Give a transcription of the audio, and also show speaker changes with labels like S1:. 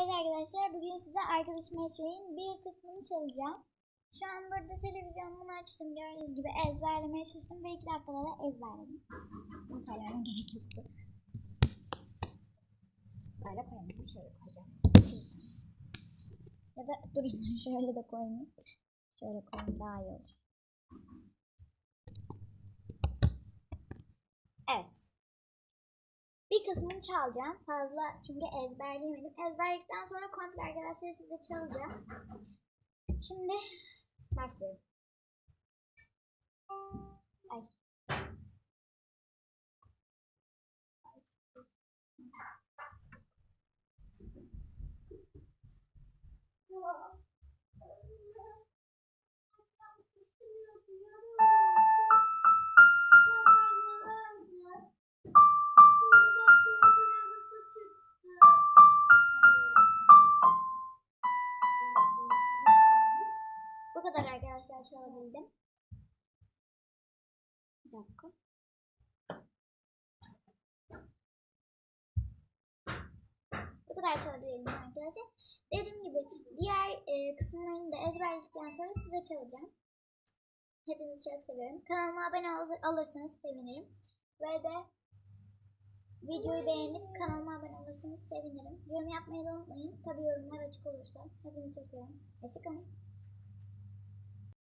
S1: Evet arkadaşlar bugün size arkadaşım Eşeğin bir kısmını çalacağım. Şu an burada televizyonumu açtım gördüğünüz gibi ezberlemeye çalıştım ve iki dakikada da ezberledim. Bunu söylememe gerek yoktu. Böyle koyayım, şöyle koyacağım. Ya da durun şöyle de koyayım. Şöyle koyayım daha iyi olur. Evet. Bir kısmını çalacağım. Fazla çünkü ezberleyemedim. Ezberledikten sonra komple arkadaşlar size çalacağım. Şimdi başlıyorum. Bu kadar arkadaşlar çalabildim. Bir dakika. Bu kadar çalabildim arkadaşlar. Dediğim gibi diğer e, kısımlarını da ezberledikten sonra size çalacağım. Hepinizi çok seviyorum. Kanalıma abone ol- olursanız sevinirim. Ve de videoyu beğenip kanalıma abone olursanız sevinirim. Yorum yapmayı da unutmayın. Tabii yorumlar açık olursa. Hepinizi çok seviyorum. Hoşçakalın.